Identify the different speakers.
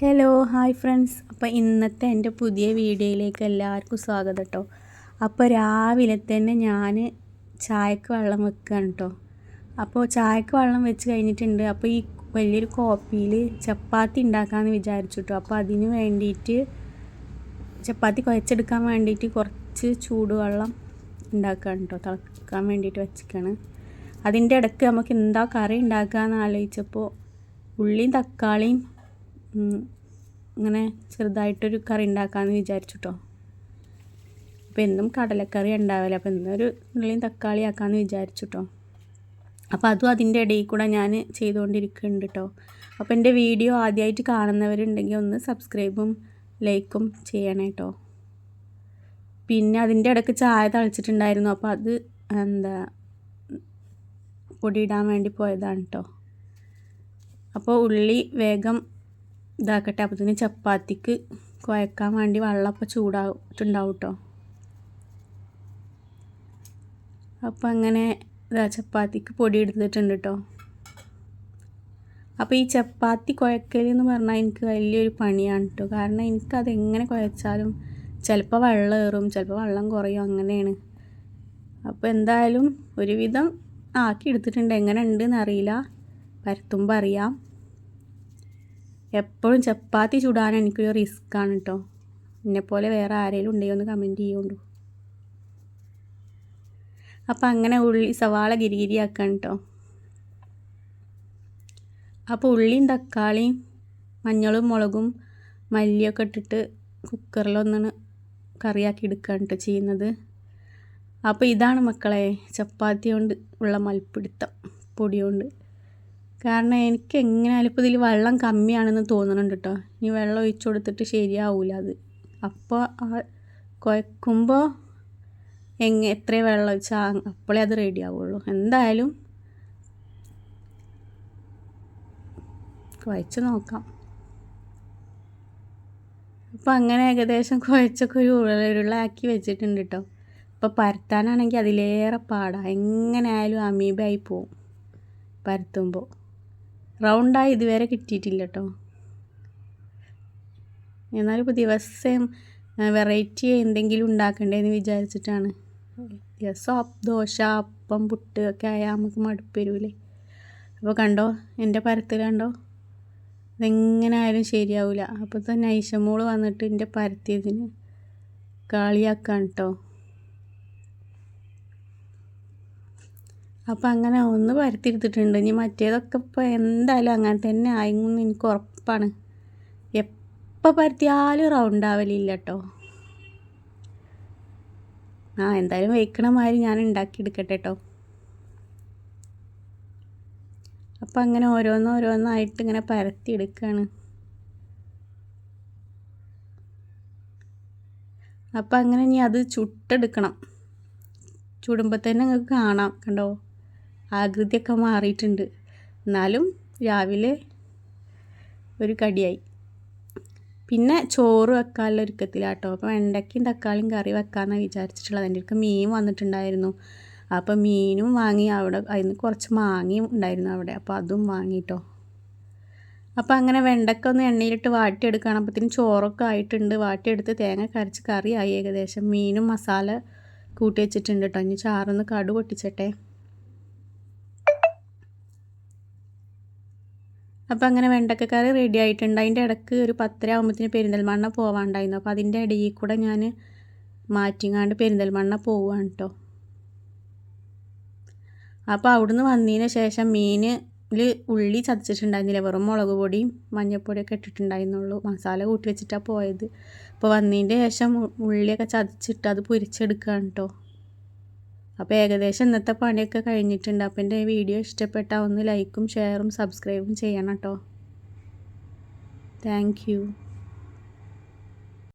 Speaker 1: Hello hi friends അപ്പോൾ ഇന്നത്തെ എന്റെ പുതിയ വീഡിയോയിലേക്ക് എല്ലാവർക്കും സ്വാഗതം കേട്ടോ അപ്പോൾ രാവിലെ തന്നെ ഞാൻ ചായക്ക് വെള്ളം വെക്കുകയാണ് കേട്ടോ അപ്പോൾ ചായക്ക് വെള്ളം വെച്ച് കഴിഞ്ഞിട്ടുണ്ട്. അപ്പോൾ ഈ വലിയൊരു കോപ്പിയിൽ ചപ്പാത്തി ഉണ്ടാക്കാമെന്ന് വിചാരിച്ചു കേട്ടോ അപ്പോൾ അതിന് വേണ്ടിയിട്ട് ചപ്പാത്തി കുഴച്ചെടുക്കാൻ വേണ്ടിയിട്ട് കുറച്ച് ചൂടുവെള്ളം ഉണ്ടാക്കുകയാണ് കേട്ടോ തിളക്കാൻ വേണ്ടിയിട്ട് വെച്ചിരിക്കുകയാണ് അതിന്റെ ഇടയ്ക്ക് നമുക്ക് എന്താ കറി ഉണ്ടാക്കാമെന്ന് ആലോചിച്ചപ്പോൾ ഉള്ളിയും തക്കാളിയും ഇങ്ങനെ ചെറുതായിട്ടൊരു കറി ഉണ്ടാക്കാമെന്ന് വിചാരിച്ചു കേട്ടോ അപ്പോൾ എന്നും കടലക്കറി ഉണ്ടാവില്ല അപ്പോൾ എന്നൊരു ഉള്ളിയും തക്കാളി ആക്കാമെന്ന് വിചാരിച്ചു കേട്ടോ അപ്പോൾ അതും അതിന്റെ ഇടയിൽ കൂടെ ഞാൻ ചെയ്തുകൊണ്ടിരിക്കുന്നുണ്ട് കേട്ടോ അപ്പോൾ എന്റെ വീഡിയോ ആദ്യമായിട്ട് കാണുന്നവരുണ്ടെങ്കിൽ ഒന്ന് സബ്സ്ക്രൈബും ലൈക്കും ചെയ്യണേ കേട്ടോ പിന്നെ അതിന്റെ ഇടയ്ക്ക് ചായ തളിച്ചിട്ടുണ്ടായിരുന്നു അപ്പോൾ അത് എന്താ പൊടിയിടാൻ വേണ്ടി പോയതാണ് കേട്ടോ അപ്പോൾ ഉള്ളി വേഗം ഇതാക്കട്ടെ. അപ്പത്തിന് ചപ്പാത്തിക്ക് കുഴക്കാൻ വേണ്ടി വെള്ളമൊക്കെ ചൂടായിട്ടുണ്ടാവും കേട്ടോ അപ്പം അങ്ങനെ ഇതാ ചപ്പാത്തിക്ക് പൊടി എടുത്തിട്ടുണ്ട് കേട്ടോ അപ്പോൾ ഈ ചപ്പാത്തി കുഴക്കൽ എന്ന് പറഞ്ഞാൽ എനിക്ക് വലിയൊരു പണിയാണ് കേട്ടോ കാരണം എനിക്കത് എങ്ങനെ കുഴച്ചാലും ചിലപ്പോൾ വെള്ളം ഏറും ചിലപ്പോൾ വെള്ളം കുറയും അങ്ങനെയാണ്. അപ്പോൾ എന്തായാലും ഒരുവിധം ആക്കി എടുത്തിട്ടുണ്ട് എങ്ങനെ ഉണ്ടെന്ന് അറിയില്ല പരത്തുമ്പോൾ അറിയാം. എപ്പോഴും ചപ്പാത്തി ചുടാൻ എനിക്കൊരു റിസ്ക്കാണ് കേട്ടോ എന്നെപ്പോലെ വേറെ ആരെങ്കിലും ഉണ്ടെങ്കിൽ ഒന്ന് കമന്റ് ചെയ്യുകൊണ്ടു അപ്പം അങ്ങനെ ഉള്ളി സവാള ഗിരിഗിരിയാക്കാൻ കേട്ടോ അപ്പോൾ ഉള്ളിയും തക്കാളിയും മഞ്ഞളും മുളകും മല്ലിയൊക്കെ ഇട്ടിട്ട് കുക്കറിലൊന്നാണ് കറിയാക്കി എടുക്കാൻ കേട്ടോ ചെയ്യുന്നത്. അപ്പോൾ ഇതാണ് മക്കളെ ചപ്പാത്തി കൊണ്ട് ഉള്ള മൽപ്പിടുത്തം പൊടി കൊണ്ട്. കാരണം എനിക്ക് എങ്ങനെയാലും ഇപ്പോൾ ഇതിൽ വെള്ളം കമ്മിയാണെന്ന് തോന്നുന്നുണ്ട് കേട്ടോ ഇനി വെള്ളം ഒഴിച്ചു കൊടുത്തിട്ട് ശരിയാവില്ല അത്. അപ്പോൾ ആ കുഴക്കുമ്പോൾ എങ്ങ എത്ര വെള്ളം ഒഴിച്ചാൽ അപ്പോഴേ അത് റെഡി ആവുള്ളൂ. എന്തായാലും കുഴച്ച് നോക്കാം. അപ്പോൾ അങ്ങനെ ഏകദേശം കുഴച്ചൊക്കെ ഒരു ഉരുളാക്കി വെച്ചിട്ടുണ്ട് കേട്ടോ ഇപ്പോൾ പരത്താനാണെങ്കിൽ അതിലേറെ പാടാണ് എങ്ങനെയായാലും അമീബായി പോവും പരത്തുമ്പോൾ റൗണ്ടായി ഇതുവരെ കിട്ടിയിട്ടില്ല കേട്ടോ എന്നാലും ഇപ്പോൾ ദിവസം വെറൈറ്റി എന്തെങ്കിലും ഉണ്ടാക്കണ്ടേന്ന് വിചാരിച്ചിട്ടാണ്. ദിവസം ദോശ അപ്പം പുട്ട് ഒക്കെ ആയാൽ നമുക്ക് മടുപ്പ് വരൂലേ. അപ്പോൾ കണ്ടോ എന്റെ പരത്തിൽ കണ്ടോ? ഇതെങ്ങനെ ആയാലും ശരിയാവില്ല അപ്പോൾ തന്നെ ഐഷമോൾ വന്നിട്ട് എന്റെ പരത്തിയതിന് കാളിയാക്കാൻ കേട്ടോ അപ്പം അങ്ങനെ ഒന്ന് പരത്തിയെടുത്തിട്ടുണ്ട്. ഇനി മറ്റേതൊക്കെ ഇപ്പോൾ എന്തായാലും അങ്ങനെ തന്നെ ആയെന്ന് എനിക്ക് ഉറപ്പാണ്. എപ്പോൾ പരത്തിയാലും റൗണ്ട് ആവലില്ല കേട്ടോ ആ എന്തായാലും വെക്കണ മാതിരി ഞാൻ ഉണ്ടാക്കിയെടുക്കട്ടെ കേട്ടോ അപ്പം അങ്ങനെ ഓരോന്നോരോന്നായിട്ട് ഇങ്ങനെ പരത്തിയെടുക്കുകയാണ് അപ്പം അങ്ങനെ ഇനി അത് ചുട്ടെടുക്കണം. ചുടുമ്പോൾ തന്നെ നിങ്ങൾക്ക് കാണാം കണ്ടോ? ആകൃതിയൊക്കെ മാറിയിട്ടുണ്ട്. എന്നാലും രാവിലെ ഒരു കടിയായി. പിന്നെ ചോറ് വെക്കാനുള്ള ഒരുക്കത്തിലാട്ടോ. അപ്പോൾ വെണ്ടയ്ക്കും തക്കാളിയും കറി വെക്കാമെന്നാണ് വിചാരിച്ചിട്ടുള്ളത്. എന്റെ അടുത്ത് മീൻ വന്നിട്ടുണ്ടായിരുന്നു. അപ്പോൾ മീനും വാങ്ങി അവിടെ അതിന് കുറച്ച് മാങ്ങയും ഉണ്ടായിരുന്നു അവിടെ. അപ്പോൾ അതും വാങ്ങിയിട്ടോ അപ്പോൾ അങ്ങനെ വെണ്ടക്ക ഒന്ന് എണ്ണയിലിട്ട് വാട്ടിയെടുക്കണം അപ്പോഴത്തേനും ചോറൊക്കെ ആയിട്ടുണ്ട്. വാട്ടിയെടുത്ത് തേങ്ങ കരച്ച് കറിയായി ഏകദേശം. മീനും മസാല കൂട്ടി വെച്ചിട്ടുണ്ട് കേട്ടോ ഇനി ചാറൊന്ന് കടു പൊട്ടിച്ചട്ടെ അപ്പോൾ അങ്ങനെ വെണ്ടക്ക കറി റെഡി ആയിട്ടുണ്ട്. അതിന്റെ ഇടയ്ക്ക് ഒരു പത്തര ആകുമ്പോഴത്തേന് പെരിന്തൽമണ്ണ പോവാണ്ടായിരുന്നു. അപ്പോൾ അതിന്റെ ഇടയിൽ കൂടെ ഞാൻ മാറ്റിങ്ങാണ്ട് പെരിന്തൽമണ്ണ പോവുകയാണ് കേട്ടോ അപ്പോൾ അവിടുന്ന് വന്നതിന് ശേഷം മീനിൽ ഉള്ളി ചതച്ചിട്ടുണ്ടായിരുന്നില്ല. വെറും മുളക് പൊടിയും മഞ്ഞൾപ്പൊടിയൊക്കെ ഇട്ടിട്ടുണ്ടായിരുന്നുള്ളൂ. മസാല കൂട്ടി വെച്ചിട്ടാണ് പോയത്. അപ്പോൾ വന്നതിന്റെ ശേഷം ഉള്ളിയൊക്കെ ചതച്ചിട്ട് അത് പൊരിച്ചെടുക്കുകയാണ് കേട്ടോ അപ്പോൾ ഏകദേശം ഇന്നത്തെ പണിയൊക്കെ കഴിഞ്ഞിട്ടുണ്ട്. അപ്പോൾ എന്റെ വീഡിയോ ഇഷ്ടപ്പെട്ടാൽ ഒന്ന് ലൈക്കും ഷെയറും സബ്സ്ക്രൈബും ചെയ്യണം കേട്ടോ. താങ്ക്